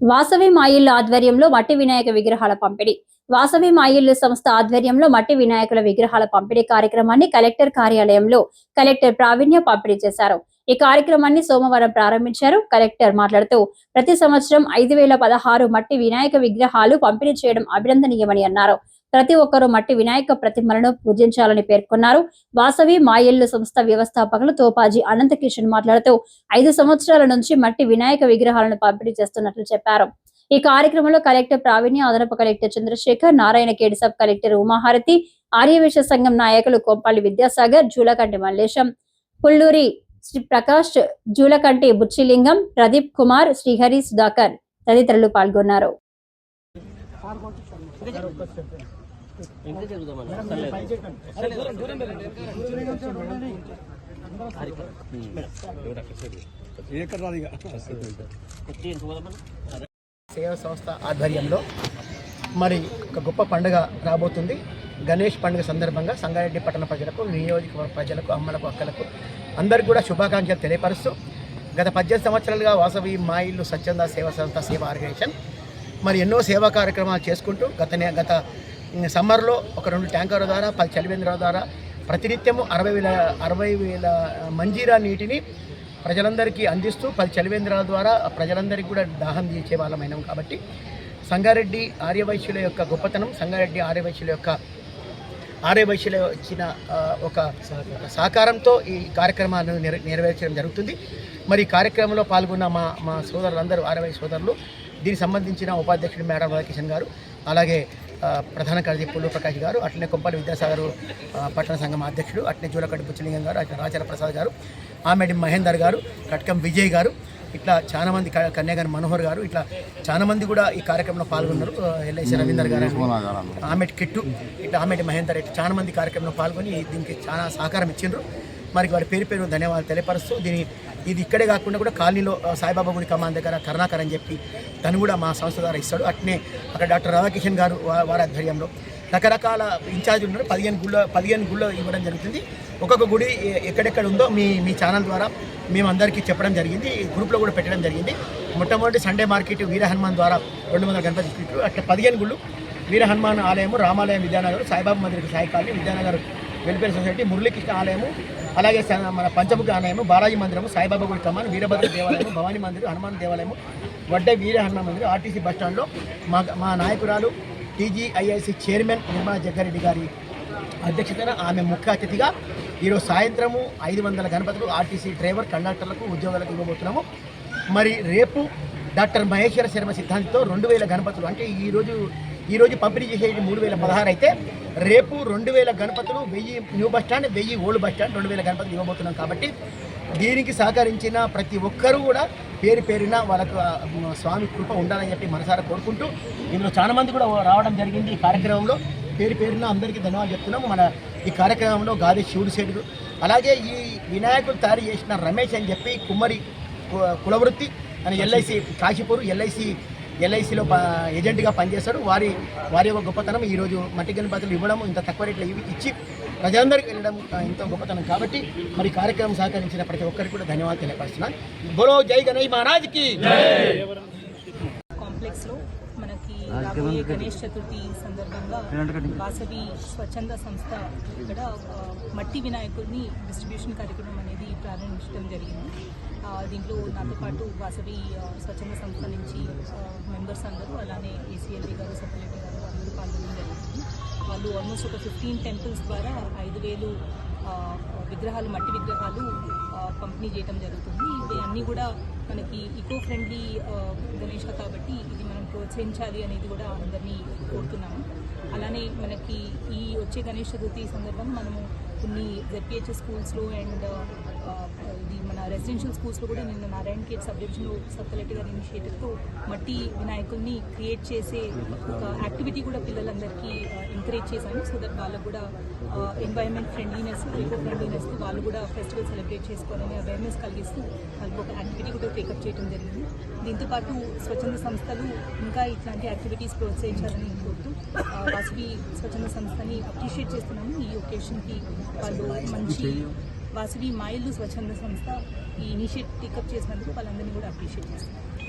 వాసవి మాయిల్లు ఆధ్వర్యంలో మట్టి వినాయక విగ్రహాల పంపిణీ. వాసవి మాయిల్లు సంస్థ ఆధ్వర్యంలో మట్టి వినాయకుల విగ్రహాల పంపిణీ కార్యక్రమాన్ని కలెక్టర్ కార్యాలయంలో కలెక్టర్ ప్రావీణ్య పంపిణీ చేశారు. ఈ కార్యక్రమాన్ని సోమవారం ప్రారంభించారు. కలెక్టర్ మాట్లాడుతూ ప్రతి సంవత్సరం ఐదు వేల పదహారు మట్టి వినాయక విగ్రహాలు పంపిణీ చేయడం అభినందనీయమని అన్నారు. ప్రతి ఒక్కరూ మట్టి వినాయక ప్రతిమలను పూజించాలని పేర్కొన్నారు. వాసవి మాయిల్లు సంస్థ వ్యవస్థాపకులు తోపాజీ అనంత కిషన్ మాట్లాడుతూ ఐదు సంవత్సరాల నుంచి మట్టి వినాయక విగ్రహాలను పంపిణీ చేస్తున్నట్లు చెప్పారు. ఈ కార్యక్రమంలో కలెక్టర్ ప్రావీణ్య అదనపు కలెక్టర్ చంద్రశేఖర్ నారాయణ కేడి సబ్ కలెక్టర్ ఉమాహారతి ఆర్యవేశ సంఘం నాయకులు కొంపల్లి విద్యాసాగర్ జూలకంటి మల్లేశం పుల్లూరి శ్రీ ప్రకాష్ జూలకంటి బుచ్చిలింగం ప్రదీప్ కుమార్ శ్రీహరి సుధాకర్ తదితరులు పాల్గొన్నారు. చెబుదామన్నా సేవ సంస్థ ఆధ్వర్యంలో మరి ఒక గొప్ప పండుగ రాబోతుంది. గణేష్ పండుగ సందర్భంగా సంగారెడ్డి పట్టణ ప్రజలకు నియోజకవర్గ ప్రజలకు అమ్మలకు అక్కలకు అందరికీ కూడా శుభాకాంక్షలు తెలియపరుస్తూ గత పద్దెనిమిది సంవత్సరాలుగా వాసవి మా ఇల్లు స్వచ్ఛంద సేవ సంస్థ సేవ ఆర్గనైజేషన్ మరి ఎన్నో సేవా కార్యక్రమాలు చేసుకుంటూ గత గత సమ్మర్లో ఒక రెండు ట్యాంకర్ల ద్వారా పది చలివేంద్రాల ద్వారా ప్రతినిత్యము అరవై వేల అరవై వేల మంజీరా నీటిని ప్రజలందరికీ అందిస్తూ పది చలివేంద్రాల ద్వారా ప్రజలందరికీ కూడా దాహం తీర్చే వాళ్ళమైనాం కాబట్టి సంగారెడ్డి ఆర్యవైశ్యుల యొక్క గొప్పతనం సంగారెడ్డి ఆర్యవైశ్యుల యొక్క ఆర్యవైశ్యుల ఇచ్చిన ఒక సహకారంతో ఈ కార్యక్రమాన్ని నెరవేర్చడం జరుగుతుంది. మరి ఈ కార్యక్రమంలో పాల్గొన్న మా మా సోదరులందరూ ఆర్యవై సోదరులు దీనికి సంబంధించిన ఉపాధ్యక్షుడు మేడం రాధాకిషన్ గారు అలాగే ప్రధాన కార్యదర్శి పుల్లు ప్రకాష్ గారు అట్లనే కొంపల్లి విద్యాసాగర్ పట్టణ సంఘం అధ్యక్షుడు అట్లనే జూలకడ్డి బుచ్చలింగం గారు అట్లనే రాచల ప్రసాద్ గారు ఆమెడి మహేందర్ గారు కట్కం విజయ్ గారు ఇట్లా చాలా మంది కన్యాగారి మనోహర్ గారు ఇట్లా చాలా మంది కూడా ఈ కార్యక్రమంలో పాల్గొన్నారు. ఎల్ఐసి రవీందర్ గారు ఆమెటి కిట్టు ఇట్లా ఆమెటి మహేందర్ ఇట్లా చాలా మంది కార్యక్రమంలో పాల్గొని దీనికి చాలా సహకారం ఇచ్చిండ్రు. మరి వారి పేరు పేరు ధన్యవాదాలు తెలియపరుస్తూ దీని ఇది ఇక్కడే కాకుండా కూడా కాలనీలో సాయిబాబా గుడి కమాన్ దగ్గర కరుణాకర్ అని చెప్పి తను కూడా మా సంస్థ ద్వారా ఇస్తాడు. అట్నే అక్కడ డాక్టర్ రాధాకిషన్ గారు వారి ఆధ్వర్యంలో రకరకాల ఇన్ఛార్జ్ ఉన్నారు. పదిహేను గుళ్ళ పదిహేను గుళ్ళో ఇవ్వడం జరుగుతుంది. ఒక్కొక్క గుడి ఎక్కడెక్కడ ఉందో మీ మీ ఛానల్ ద్వారా మేము అందరికీ చెప్పడం జరిగింది. ఈ గ్రూప్లో కూడా పెట్టడం జరిగింది. మొట్టమొదటి సండే మార్కెట్ వీర హనుమాన్ ద్వారా రెండు వందల గణపతి స్ట్రీట్లు అట్లా పదిహేను గుళ్ళు వీర హనుమాన్ ఆలయము రామాలయం Vidyanagar Saibaba మందిరికి Sai colony Vidyanagar welfare society Muralikrishna ఆలయము అలాగే మన పంచముఖ ఆలయము బాలాజీ మందిరము సాయిబాబా గుడి కమాన్ వీరభద్ర దేవాలయము భవానీ మందిరం హనుమాన్ దేవాలయము వడ్డే వీర హనుమాన్ మందిరం ఆర్టీసీ బస్ స్టాండ్లో మా మా నాయకురాలు టీజీఐఐసి చైర్మన్ నిర్మలా జగ్గారెడ్డి గారి అధ్యక్షతన ఆమె ముఖ్య అతిథిగా ఈరోజు సాయంత్రము ఐదు వందల గణపతులు ఆర్టీసీ డ్రైవర్ కండక్టర్లకు ఉద్యోగాలకు ఇవ్వబోతున్నాము. మరి రేపు డాక్టర్ మహేశ్వర శర్మ సిద్ధాంతితో రెండు వేల గణపతులు అంటే ఈరోజు ఈరోజు పంపిణీ చేసేది మూడు వేల పదహారు అయితే రేపు రెండు వేల గణపతులు వెయ్యి న్యూ బస్ స్టాండ్ వెయ్యి ఓల్డ్ బస్ స్టాండ్ రెండు వేల గణపతులు ఇవ్వబోతున్నాం కాబట్టి దీనికి సహకరించిన ప్రతి ఒక్కరూ కూడా పేరు పేరున వాళ్ళకు స్వామి కృప ఉండాలని చెప్పి మనసారా కోరుకుంటూ ఇందులో చాలా మంది కూడా రావడం జరిగింది ఈ కార్యక్రమంలో. పేరు పేరున అందరికీ ధన్యవాదాలు చెప్తున్నాము. మన ఈ కార్యక్రమంలో గాది శివుడు శేడు అలాగే ఈ వినాయకుడు తయారు చేసిన రమేష్ అని చెప్పి కుమ్మరి కు- కులవృత్తి అని ఎల్ఐసి కాశీపూర్ ఎల్ఐసి ఎల్ఐసిలో ఏజెంట్గా పనిచేస్తాడు. వారి వారి యొక్క గొప్పతనం ఈరోజు మట్టి గణపతులు ఇవ్వడం ఇంత తక్కువ రేట్లో ఇవి ఇచ్చి ప్రజలందరికీ వెళ్ళడం ఇంత ఎంతో గొప్పతనం. కాబట్టి మరి కార్యక్రమం సహకరించిన ప్రతి ఒక్కరికి కూడా ధన్యవాదాలు తెలియపరుస్తున్నాను. బోలో జై గణేష్ మహారాజ్కి రాబోయే గణేష్ చతుర్థి సందర్భంగా వాసవి స్వచ్ఛంద సంస్థ ఇక్కడ మట్టి వినాయకుడిని డిస్ట్రిబ్యూషన్ కార్యక్రమం అనేది ప్రారంభించడం జరిగింది. దీంట్లో నాతో పాటు వాసవి స్వచ్ఛంద సంస్థ నుంచి మెంబర్స్ అందరూ అలానే ఏసీఎల్బీ గారు సెక్రటరీ గారు అందరూ పాల్గొనడం జరిగింది. వాళ్ళు ఆల్మోస్ట్ ఒక ఫిఫ్టీన్ టెంపుల్స్ ద్వారా ఐదు వేలు విగ్రహాలు మట్టి విగ్రహాలు పంపిణీ చేయడం జరుగుతుంది. ఇవి అన్నీ కూడా మనకి ఈకో ఫ్రెండ్లీ గణేష కాబట్టి ఇది మనం ప్రోత్సహించాలి అనేది కూడా అందరినీ కోరుతున్నాము. అలానే మనకి ఈ వచ్చే గణేష్ చతుర్థి సందర్భంగా మనము కొన్ని జెడ్పిహెచ్ఎస్ స్కూల్స్లో అండ్ ఇది మన రెసిడెన్షియల్ స్కూల్స్లో కూడా నిన్న నారాయణ కేట్ సబ్ డివిజన్లో సబ్ కలెక్టర్ గారి ఇనిషియేటివ్తో మట్టి వినాయకుల్ని క్రియేట్ చేసే ఒక యాక్టివిటీ కూడా పిల్లలందరికీ ఎంకరేజ్ చేశాను సో దట్ వాళ్ళకు కూడా ఎన్వైరన్మెంట్ ఫ్రెండ్లీనెస్ ఈకో ఫ్రెండ్లీనెస్ వాళ్ళు కూడా ఫెస్టివల్ సెలబ్రేట్ చేసుకోవాలని అవేర్నెస్ కలిగిస్తూ వాళ్ళకి ఒక యాక్టివిటీ కూడా టేకప్ చేయడం జరిగింది. దీంతోపాటు స్వచ్ఛంద సంస్థలు ఇంకా ఇట్లాంటి యాక్టివిటీస్ ప్రోత్సహించాలని కోరుతూ ఆ, వాసవి స్వచ్ఛంద సంస్థని అప్రిషియేట్ చేస్తున్నాము. ఈ ఒకేషన్కి వాళ్ళు మంచి వాసవి మాయిల్లు స్వచ్ఛంద సంస్థ ఈ ఇనిషియేట్ టేకప్ చేసినందుకు వాళ్ళందరినీ కూడా అప్రిషియేట్ చేస్తున్నారు